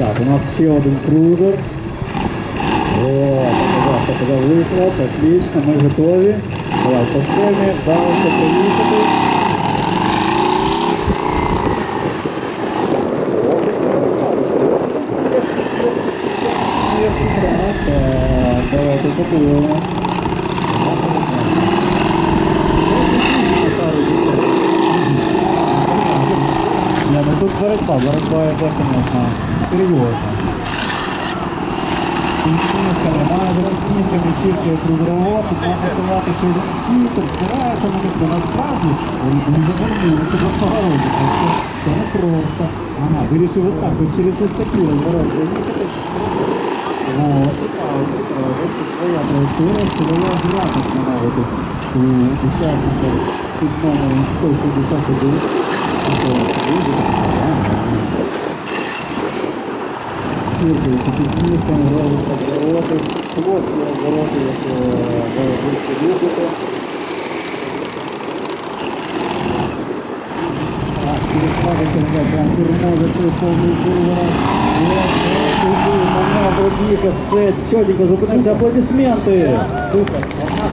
Так, у нас ще один крузер. О, показав, показав вихлоп, отлично, ми готові. Давай по схемі, вдалося проїхати. Так, так, давайте подивимось. боротьба, боротьба это, конечно, серьезно. Кінцівка немає закінчення чітко крузерова, тут можна сказати, що чітко збирається на них, насправді вони не завернули, це просто городі, це не просто. Ага, вирішив отак, от через ось такі розвороти. О, цікаво, цікаво, ось своя траєкторія, своя графік наводити у учасників під номером 161. Тобто, дуже Чиркається під містом, робиться обороти, хлопці обороти, як е, ви більше любите. Так, через пам'ять вже прям турмо закрив повний виворот. Момент пробіг, все, чотенько, зупинився, аплодисменти. Супер.